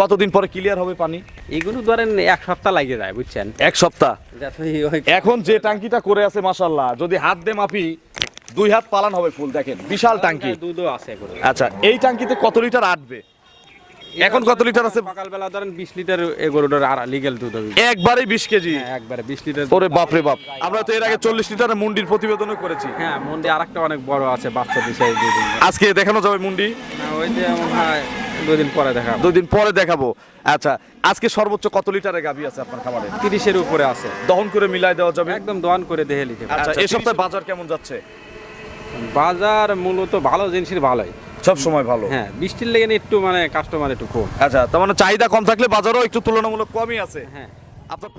কতদিন পরে ক্লিয়ার হবে পানি? এগুলো ধরেন এক সপ্তাহ লাগে যায় বুঝছেন? এক সপ্তাহ? এখন যে টাঙ্কিটা করে আছে মাসাল্লাহ যদি হাত দে মাপি দুই হাত পালান হবে ফুল দেখেন বিশাল টাঙ্কি দুধও আছে আচ্ছা এই টাঙ্কিতে কত লিটার আটবে? এখন কত লিটার আছে? সকালবেলা ধরেন বিশ লিটার এগুলোর আর লিগেল দুধ হবে। একবারে বিশ কেজি? হ্যাঁ, একবারে বিশ লিটার ওরে বাপরে বাপ আমরা তো এর আগে চল্লিশ লিটারের মুন্ডির প্রতিবেদনও করেছি। হ্যাঁ মন্দির আরেকটা অনেক বড় আছে বাচ্চা দুদিন আজকে দেখানো যাবে মুন্ডি? না ওই যে মনে হয় দুদিন পরে দেখা দুই দিন পরে দেখাবো। আচ্ছা আজকে সর্বোচ্চ কত লিটারের গাভী আছে আপনার খামারে? তিরিশের উপরে আছে। দহন করে মিলাই দেওয়া যাবে? একদম দোয়ান করে দেহে নিতে আচ্ছা এই সপ্তাহে বাজার কেমন যাচ্ছে? বাজার মূলত ভালো জিনিসের ভালোই। সব সময় ভালো? হ্যাঁ বৃষ্টির লেগে একটু মানে কাস্টমার একটু কম। আচ্ছা তার মানে চাহিদা কম থাকলে বাজারও একটু তুলনামূলক কমই আছে। হ্যাঁ। আপনার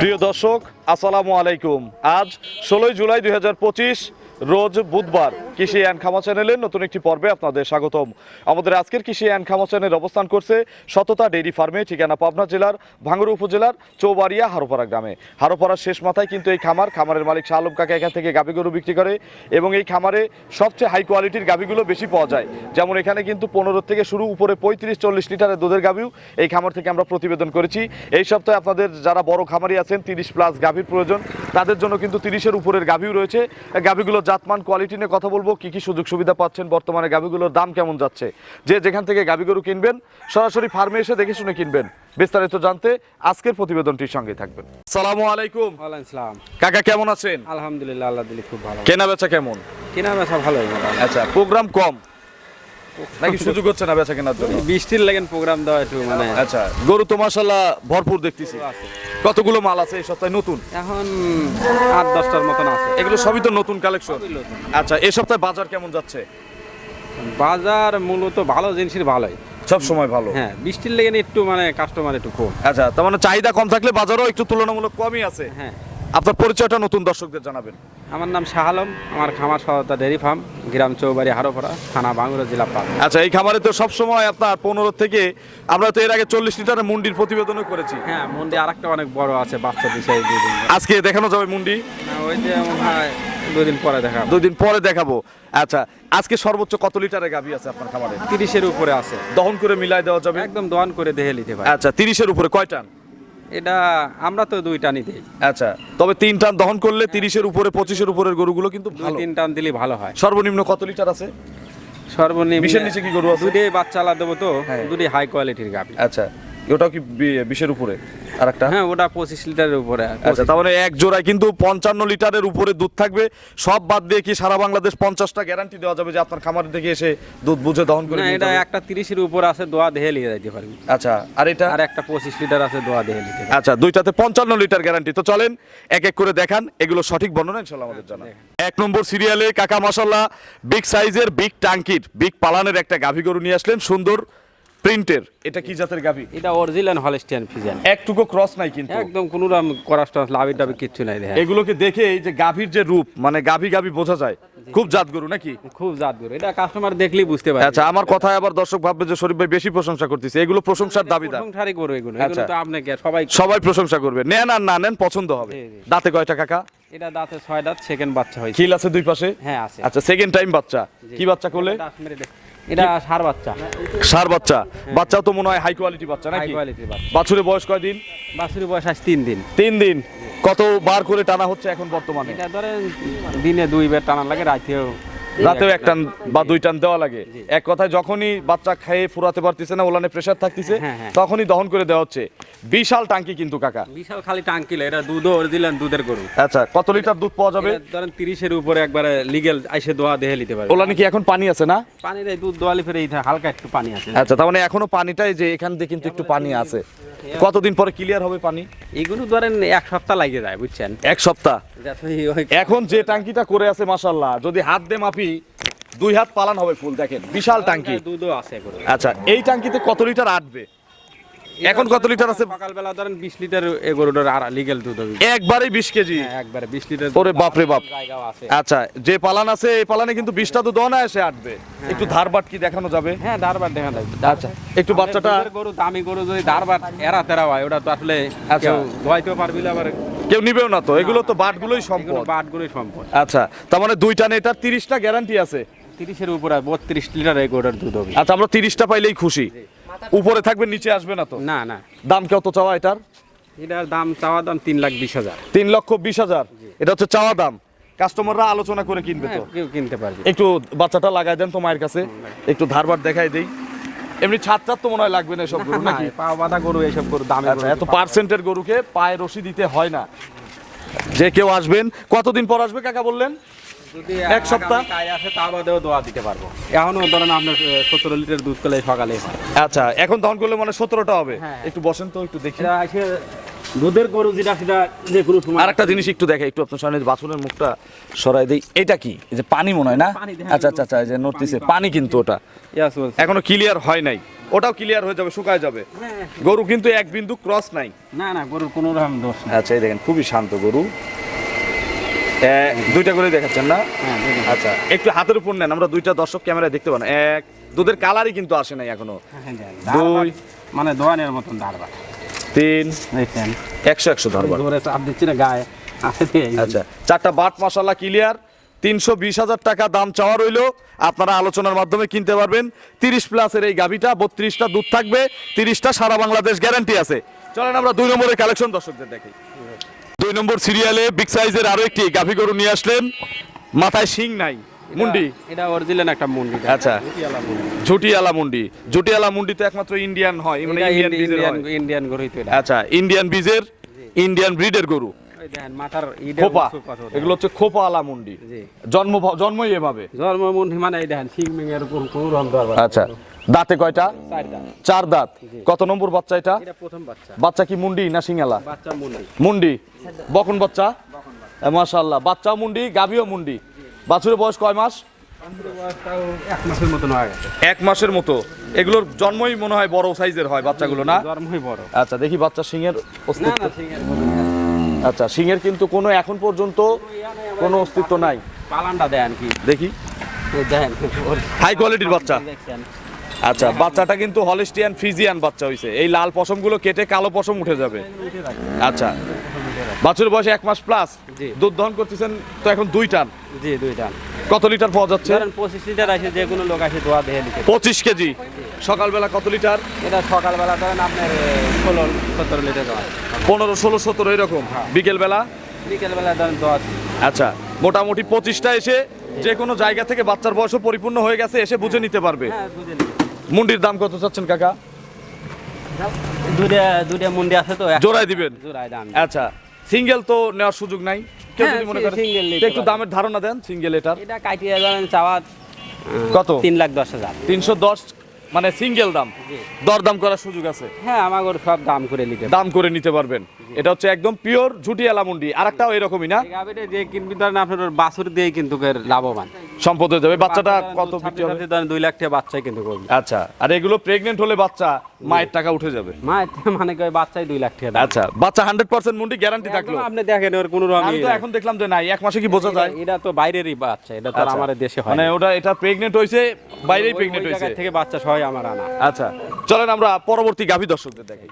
প্রিয় দর্শক আসসালামু আলাইকুম। আজ ষোলোই জুলাই দু হাজার পঁচিশ রোজ বুধবার। কৃষি অ্যান্ড খামা চ্যানেলের নতুন একটি পর্বে আপনাদের স্বাগতম। আমাদের আজকের কৃষি অ্যান্ড খামা চ্যানেল অবস্থান করছে সততা ডেইরি ফার্মে, ঠিকানা পাবনা জেলার ভাঙ্গুর উপজেলার চৌবাড়িয়া হারোপাড়া গ্রামে। হারোপাড়ার শেষ মাথায় কিন্তু এই খামার, খামারের মালিক শাহ আলম কাকা এখান থেকে গাভী গরু বিক্রি করে এবং এই খামারে সবচেয়ে হাই কোয়ালিটির গাভীগুলো বেশি পাওয়া যায়। যেমন এখানে কিন্তু পনেরো থেকে শুরু, উপরে পঁয়ত্রিশ, চল্লিশ লিটারের দুধের গাভীও এই খামার থেকে আমরা প্রতিবেদন করেছি। এই সপ্তাহে আপনাদের যারা বড় খামারি আছেন, তিরিশ প্লাস গাভীর প্রয়োজন, তাদের জন্য কিন্তু তিরিশের উপরের গাভীও রয়েছে। গাভীগুলোর জাতমান কোয়ালিটি নিয়ে কথা বলব কি কি সুযোগ সুবিধা পাচ্ছেন বর্তমানে গাভীগুলোর দাম কেমন যাচ্ছে? যে যেখান থেকে গাভিগরু কিনবেন সরাসরি ফার্মে এসে দেখে শুনে কিনবেন। বিস্তারিত জানতে আজকের প্রতিবেদনটির সঙ্গে থাকবেন। সালামু আলাইকুম। সালাম। কাকা কেমন আছেন? আলহামদুলিল্লাহ আল্লাহ দিলি খুব ভালো। কেনা বেচা কেমন? কেনা বেচা ভালো আচ্ছা প্রোগ্রাম কম। নাকি সুযোগ হচ্ছে না বেচা কেনার জন্য? বৃষ্টির লেগেন প্রোগ্রাম দেওয়া একটু মানে আচ্ছা গরু তো মাসাল্লাহ ভরপুর দেখতেছি। কতগুলো মাল আছে এই সপ্তাহে নতুন? এখন আট দশটার মতন আছে। এগুলো সবই তো নতুন কালেকশন আচ্ছা এই সপ্তাহে বাজার কেমন যাচ্ছে? বাজার মূলত ভালো জিনিসের ভালোই। সব সময় ভালো? হ্যাঁ বৃষ্টির লেগে একটু মানে কাস্টমার একটু কম। আচ্ছা তার মানে চাহিদা কম থাকলে বাজারও একটু তুলনামূলক কমই আছে। হ্যাঁ। আপনার পরিচয়টা নতুন দর্শকদের জানাবেন। আমার নাম শাহ আলম আমার খামার সহায়তা ডেয়ারি ফার্ম গ্রাম চৌবাড়ি হারোপাড়া থানা বাঙ্গুরা জেলা পাবনা আচ্ছা এই খামারে তো সবসময় আপনার পনেরো থেকে আমরা তো এর আগে চল্লিশ লিটারের মুন্ডির প্রতিবেদনও করেছি। হ্যাঁ মন্দির আরেকটা অনেক বড় আছে বাচ্চা দুদিন আজকে দেখানো যাবে মুন্ডি? ওই যে দুদিন পরে দেখা দুই দিন পরে দেখাবো। আচ্ছা আজকে সর্বোচ্চ কত লিটারের গাভী আছে আপনার খামারে? তিরিশের উপরে আছে। দহন করে মিলাই দেওয়া যাবে? একদম দোয়ান করে দেহে নিতে পারে। আচ্ছা তিরিশের উপরে কয় টান এটা আমরা তো দুই টানই দিই আচ্ছা তবে তিন টান দহন করলে তিরিশের উপরে পঁচিশের উপরের গরুগুলো কিন্তু দুই ভালো। তিন টান দিলে ভালো হয়। সর্বনিম্ন কত লিটার আছে? সর্বনিম্ন বিশের নিচে কি গরু আছে? দুটোই বাচ্চা আলাদা দেবো তো। দুটোই হাই কোয়ালিটির গাভী। আচ্ছা। ওটাও কি বিশের উপরে? আর একটা হ্যাঁ ওটা পঁচিশ লিটারের উপরে আচ্ছা তার মানে এক জোড়ায় কিন্তু পঞ্চান্ন লিটারের উপরে দুধ থাকবে। সব বাদ দিয়ে কি সারা বাংলাদেশ পঞ্চাশটা গ্যারান্টি দেওয়া যাবে যে আপনার খামার থেকে এসে দুধ বুঝে দহন করে এটা একটা তিরিশের উপর আছে দোয়া দেহে নিয়ে যাইতে পারবি। আচ্ছা আর এটা? আর একটা পঁচিশ লিটার আছে দোয়া দেহে নিতে আচ্ছা দুইটাতে পঞ্চান্ন লিটার গ্যারান্টি তো চলেন এক এক করে দেখান এগুলো সঠিক বর্ণনা ইনশাল্লাহ আমাদের জানা। এক নম্বর সিরিয়ালে কাকা মশাল্লাহ বিগ সাইজের বিগ টাঙ্কির বিগ পালানের একটা গাভী গরু নিয়ে আসলেন সুন্দর প্রিন্টের। এটা কি জাতের গাভী? এটা অরিজিনাল হলস্টিয়ান ফিজেন একটুকু ক্রস নাই কিন্তু। একদম কোনো রকম করাস টরাস লাভি টাবি কিচ্ছু নাই দেখেন এগুলোকে দেখে এই যে গাভীর যে রূপ মানে গাভী গাভী বোঝা যায়। খুব জাত গরু নাকি? খুব জাত গরু এটা কাস্টমার দেখলেই বুঝতে পারে আচ্ছা আমার কথায় আবার দর্শক ভাববে যে শরীফ ভাই বেশি প্রশংসা করতেছে। এগুলো প্রশংসার দাবিদার। সংসারই গরু এগুলো। আচ্ছা। এগুলো তো আপনাকে সবাই সবাই প্রশংসা করবে। নেন আর না নেন পছন্দ হবে। দাঁতে কয়টা কাকা? এটা দাঁতে ছয় দাঁত সেকেন্ড বাচ্চা হয়েছে। খিল আছে দুই পাশে? হ্যাঁ আছে। আচ্ছা সেকেন্ড টাইম বাচ্চা। কি বাচ্চা করলে? দাঁত মেরে দে। এটা সার বাচ্চা। সার বাচ্চা। বাচ্চা তো মনে হয় হাই কোয়ালিটি বাচ্চা হাই নাকি কোয়ালিটির বাচ্চা। বাছুরের বয়স কয়দিন বাছুরি বয়স আজ তিন দিন। তিন দিন। কত বার করে টানা হচ্ছে এখন বর্তমানে? এটা ধরেন দিনে দুই বার টানা লাগে রাতেও রাতেও এক টান বা দুই টান দেওয়া লাগে। এক কথায় যখনই বাচ্চা খেয়ে ফুরাতে পারতেছে না ওলানে প্রেশার থাকতেছে হ্যাঁ, হ্যাঁ। তখনই দহন করে দেওয়া হচ্ছে। বিশাল টাঙ্কি কিন্তু কাকা। বিশাল খালি টাঙ্কিল এটা দুধও দিলেন দুধের গরু। আচ্ছা কত লিটার দুধ পাওয়া যাবে? ধরেন তিরিশের উপরে একবারে লিগেল আইসে দোয়া দেহে নিতে পারে ওলানে কি এখন পানি আছে না? এই দুধ দোয়ালি ফেরে হালকা একটু পানি আছে। আচ্ছা তার মানে এখনও পানিটাই যে এখান দিয়ে কিন্তু একটু পানি আছে। কতদিন পরে ক্লিয়ার হবে পানি? এগুলো ধরেন এক সপ্তাহ লাগিয়ে যায় বুঝছেন? এক সপ্তাহ? এখন যে টাঙ্কিটা করে আছে মাসাল্লাহ যদি হাত দিয়ে মাপি দুই হাত পালান হবে ফুল দেখেন বিশাল টাঙ্কি। দুধও আছে আচ্ছা এই টাঙ্কিতে কত লিটার আটবে? এখন কত লিটার আছে? সকালবেলা ধরেন বিশ লিটার এই গরুটার আর লিগেল দুধ হবে। একবারে বিশ কেজি? হ্যাঁ, একবারে বিশ লিটার ওরে বাপ। জায়গাও আছে। আচ্ছা যে পালান আছে এই পালানে কিন্তু বিশটা তো দোনা এসে আটবে। একটু ধারবাট কি দেখানো যাবে? হ্যাঁ দারবার দেখা যায় আচ্ছা একটু বাচ্চাটা গরু দামি গরু যদি দারবার এরা তেরা হয় ওটা তো আসলে আচ্ছা। কেউ ধোয়াইতেও পারবি না আবার কেউ নিবেও না তো? এগুলো তো বাটগুলোই এগুলো সম্পদ। বাট গরুই সম্পদ। আচ্ছা তার মানে দুইটা নেই তার নেটার তিরিশটা গ্যারান্টি আছে? তিরিশের উপরে বত্রিশ লিটার এই গরুটার দুধ হবে। আচ্ছা আমরা তিরিশটা পাইলেই খুশি। উপরে থাকবে নিচে আসবে না তো? না না। দাম কত চাওয়া এটার? এটার দাম চাওয়া দাম তিন লাখ বিশ হাজার। তিন লক্ষ বিশ হাজার? এটা হচ্ছে চাওয়া দাম। কাস্টমাররা আলোচনা করে কিনবে তো? হ্যাঁ, কেউ কিনতে পারবে। একটু বাচ্চাটা লাগাই দেন তো মায়ের কাছে। একটু ধারবার দেখাই দেই। এমনি ছাদ টাদ তো মনে হয় লাগবে না এসব গরু নাকি? পাও বাঁধা গরু এইসব গরু দামে আচ্ছা এত পার্সেন্টের গরুকে পায়ে রশি দিতে হয় না। যে কেউ আসবেন কতদিন পর আসবে কাকা বললেন? এক সপ্তাহ? আগামী আসে তা বাদেও দোয়া দিতে পারব। এখনও ধরেন আপনার সতেরো লিটার দুধ সকালে হয়। আচ্ছা এখন দহন করলে মানে সতেরোটা হবে? হ্যাঁ। একটু বসেন তো একটু দেখি। দুধের গরু যেটা সেটা যে সময়। আর একটা জিনিস একটু দেখে একটু আপনার সামনে বাছুরের মুখটা সরাই দেই। এটা কি? যে পানি মনে হয় না? হ্যাঁ, আচ্ছা আচ্ছা আচ্ছা যে নোটিসে পানি। কিন্তু ওটা। এখনও ক্লিয়ার হয় নাই। ওটাও ক্লিয়ার হয়ে যাবে শুকায় যাবে। হ্যাঁ। গরু কিন্তু এক বিন্দু ক্রস নাই। না না গরুর কোনো রকম দোষ আচ্ছা এই দেখেন খুবই শান্ত গরু। দুইটা করে দেখাচ্ছেন না? হ্যাঁ, আচ্ছা একটু হাতের উপর নেন আমরা দুইটা দর্শক ক্যামেরায় দেখতে পান এক দুধের কালারই কিন্তু আসে নাই এখনও। দুই মানে দোয়ানের মতন দাঁড়বা তিন একশো একশো ধরবার চাপ দিচ্ছি না গায়ে আচ্ছা চারটা বাট মশলা ক্লিয়ার তিনশো বিশ হাজার টাকা দাম চাওয়া রইল। আপনারা আলোচনার মাধ্যমে কিনতে পারবেন। তিরিশ প্লাসের এই গাভিটা বত্রিশটা দুধ থাকবে তিরিশটা সারা বাংলাদেশ গ্যারান্টি আছে। চলেন আমরা দুই নম্বরের কালেকশন দর্শকদের দেখি দুই নম্বর সিরিয়ালে বিগ সাইজের আরও একটি গাভি গরু নিয়ে আসলেন। মাথায় শিং নাই মুন্ডি? এটা- অরিজিনাল একটা মুন্ডি আচ্ছা। ঝুটিয়ালা মুন্ডি। ঝুটিয়ালা মুন্ডি। তো একমাত্র ইন্ডিয়ান হয় মানে ইন্ডিয়ান ইন্ডি- বীজের ইন্ডিয়ান এটা। আচ্ছা ইন্ডিয়ান বীজের ইন্ডিয়ান ব্রিডের গরু। খোপা। এগুলো হচ্ছে খোপা আলা মুন্ডি জন্ম জন্মই এভাবে। জন্ম মুন্ডি মানে এই দেখেন শিং মিং এর উপর। আচ্ছা। দাঁতে কয়টা? চার দাঁত। কত নম্বর বাচ্চা এটা? বাচ্চা। বাচ্চা কি মুন্ডি না সিঙ্গালা? মুন্ডি। বকন বাচ্চা? মাশাল্লাহ বাচ্চা মুন্ডি গাভিও মুন্ডি। বাছুরের বয়স কয় মাস? এক মাসের হয়ে মতো। এগুলোর জন্মই মনে হয় বড় সাইজের হয় বাচ্চাগুলো না? বড়। আচ্ছা দেখি বাচ্চা সিংয়ের অস্তিত্ব। আচ্ছা সিংয়ের কিন্তু কোনো এখন পর্যন্ত কোনো অস্তিত্ব নাই। পালানটা দেন কি? দেখি। হাই কোয়ালিটির বাচ্চা। আচ্ছা বাচ্চাটা কিন্তু হলিস্টিয়ান ফ্রিজিয়ান বাচ্চা হইছে। এই লাল পশমগুলো কেটে কালো পশম উঠে যাবে। আচ্ছা বাছুর বয়স এক মাস প্লাস জি। দুধ দহন করতেছেন তো এখন দুই টান। জি দুই টান। কত লিটার পাওয়া যাচ্ছে? ধরেন পঁচিশ লিটার আছে যে কোনো লোক আসে দোয়া দেহে লিখে পঁচিশ কেজি। সকালবেলা কত লিটার এটা সকালবেলা ধরেন আপনার ষোলো সতেরো লিটার পনেরো ষোলো সতেরো এরকম। বিকেলবেলা? বিকেলবেলা ধরেন দশ। আচ্ছা মোটামুটি পঁচিশটা এসে যে কোনো জায়গা থেকে বাচ্চার বয়সও পরিপূর্ণ হয়ে গেছে এসে বুঝে নিতে পারবে। হ্যাঁ বুঝে নিন। মুন্ডির দাম কত চাচ্ছেন কাকা? মুন্ডি আছে তো দিবেন? দাম। আচ্ছা সিঙ্গেল তো নেওয়ার সুযোগ নাই। কেউ হ্যাঁ, যদি মনে সে- করে নিতে একটু দামের ধারণা দেন সিঙ্গেল এটার। এটা কাটিয়ে ধরেন চাওয়া কত? তিন লাখ দশ হাজার। তিনশো দশ মানে সিঙ্গেল দাম। দরদাম করার সুযোগ আছে। হ্যাঁ আমার সব দাম করে নিতে দাম করে নিতে পারবেন। এটা হচ্ছে একদম পিওর ঝুটি মুন্ডি আর একটাও এরকমই না? যে কিনবি ধরেন আপনার বাছুর দিয়ে কিন্তু লাভবান। সম্পদ হয়ে যাবে। বাচ্চাটা কত বিক্রি হবে? দুই লাখ টাকা বাচ্চাই কিন্তু করবে। আচ্ছা আর এগুলো প্রেগনেন্ট হলে বাচ্চা মায়ের টাকা উঠে যাবে। মা মানে বাচ্চাই দুই লাখ টাকা আচ্ছা বাচ্চা হান্ড্রেড পার্সেন্ট মুন্ডি গ্যারান্টি থাকল। আপনি দেখেন ওর কোনো রকম আমি তো এখন দেখলাম যে নাই এক মাসে কি বোঝা যায়? এটা তো বাইরেরই বাচ্চা এটা তো আচ্ছা। আমাদের দেশে হয় মানে। ওটা এটা প্রেগনেন্ট হয়েছে বাইরেই প্রেগনেন্ট হয়েছে। থেকে বাচ্চা সবাই আমার আনা। আচ্ছা চলেন আমরা পরবর্তী গাভী দর্শকদের দেখাই।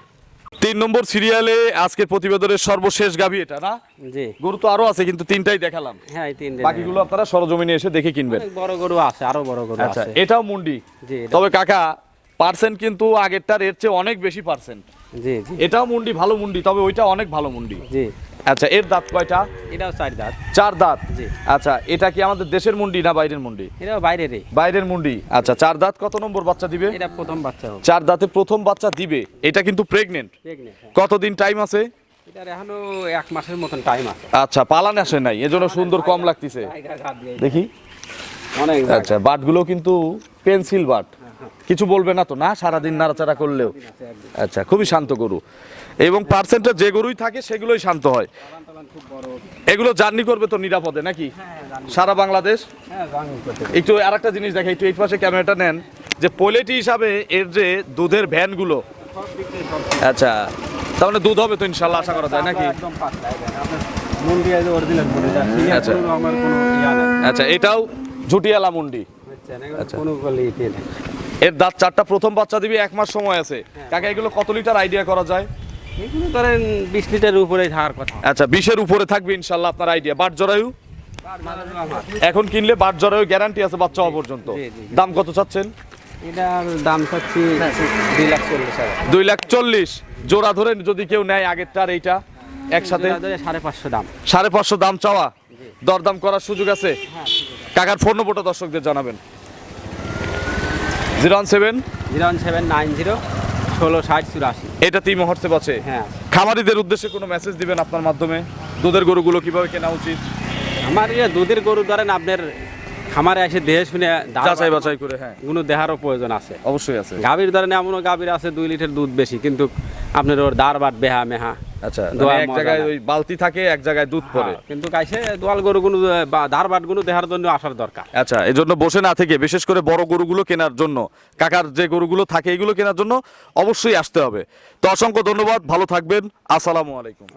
তিন নম্বর সিরিয়ালে আজকের প্রতিবেদনের সর্বশেষ গাভী এটা না? জি। গরু তো আরও আছে কিন্তু তিনটাই দেখালাম। হ্যাঁ এই তিনটে বাকিগুলো আপনারা সরজমিনে এসে দেখে কিনবেন। অনেক বড় গরু আছে আরও বড় গরু আচ্ছা আছে। এটাও মুন্ডি। জি তবে কাকা পার্সেন্ট কিন্তু আগেরটার এর চেয়ে অনেক বেশি পার্সেন্ট। জি জি। এটাও মুন্ডি ভালো মুন্ডি তবে ওইটা অনেক ভালো মুন্ডি। জি। আচ্ছা এর দাঁত কয়টা? এটাও চার দাঁত। চার দাঁত? জি। আচ্ছা এটা কি আমাদের দেশের মুন্ডি না বাইরের মুন্ডি? এটাও বাইরেরই বাইরের মুন্ডি। আচ্ছা চার দাঁত কত নম্বর বাচ্চা দিবে? এটা প্রথম বাচ্চা হবে। চার দাঁতে প্রথম বাচ্চা দিবে। এটা কিন্তু প্রেগনেন্ট হ্যাঁ। কতদিন টাইম আছে? এটার এখনও এক মাসের মতন টাইম আছে। আচ্ছা পালান আসে নাই। এজন্য সুন্দর কম লাগতেছে। দেখি। অনেক। আচ্ছা বাটগুলো কিন্তু পেন্সিল বাট। কিছু বলবে না তো? না, সারাদিন নাড়াচাড়া করলেও। আচ্ছা খুবই শান্ত গরু। এবং পার্সেন্টের যে গরুই থাকে, সেগুলোই শান্ত হয়। এগুলো জার্নি করবে তো নিরাপদে, নাকি? সারা বাংলাদেশ? একটু আর একটা জিনিস দেখে, একটু এই পাশে ক্যামেরাটা নেন, যে পোলেটি হিসাবে এর যে দুধের ভ্যানগুলো। আচ্ছা তার মানে দুধ হবে তো ইনশাল্লাহ, আশা করা যায়, নাকি? আচ্ছা। আচ্ছা এটাও ঝুটিয়ালা মুন্ডি। বুঝছেন? এর দাঁত চারটা প্রথম বাচ্চা দিবি এক মাস সময় আছে। কাকা এগুলো কত লিটার আইডিয়া করা যায়? এগুলো ধরেন বিশ লিটারের উপরেই থাকার কথা আচ্ছা বিশের উপরে থাকবে ইনশাল্লাহ আপনার আইডিয়া বাট জরায়ু? এখন কিনলে বাট জরায়ু গ্যারান্টি আছে বাচ্চা হওয়া পর্যন্ত। দাম কত চাচ্ছেন? এটার দাম চাচ্ছি দুই লাখ চল্লিশ দুই লাখ চল্লিশ। জোড়া ধরে যদি কেউ নেয় আগেরটার এইটা একসাথে? সাড়ে পাঁচশো দাম। সাড়ে পাঁচশো দাম চাওয়া। দরদাম করার সুযোগ আছে। কাকার ফোন নম্বরটা দর্শকদের জানাবেন। Zero one seven? Zero one seven nine zero ষোলো ষাট চুরাশি। এটা তিন হোয়াটসঅ্যাপ আছে হ্যাঁ। খামারিদের উদ্দেশ্যে কোনো মেসেজ দিবেন আপনার মাধ্যমে? দুধের গরুগুলো কীভাবে কেনা উচিত? আমার ইয়ে দুধের গরু ধরেন আপনার খামারে এসে দেহে শুনে যাচাই বাছাই করে হ্যাঁ। গুলো দেহারও প্রয়োজন আছে। অবশ্যই আছে। গাভীর ধরেন এমনও গাভীর আছে দুই লিটার দুধ বেশি কিন্তু আপনার ওর দাঁড় বাট বেহা মেহা। আচ্ছা মানে এক জায়গায় ওই বালতি থাকে এক জায়গায় দুধ পড়ে। হ্যাঁ, কিন্তু দোয়াল গরুগুলো বা জন্য আসার দরকার। আচ্ছা এই জন্য বসে না থেকে বিশেষ করে বড় গরুগুলো কেনার জন্য কাকার যে গরুগুলো থাকে এগুলো কেনার জন্য অবশ্যই আসতে হবে। তো অসংখ্য ধন্যবাদ ভালো থাকবেন আসসালামু আলাইকুম।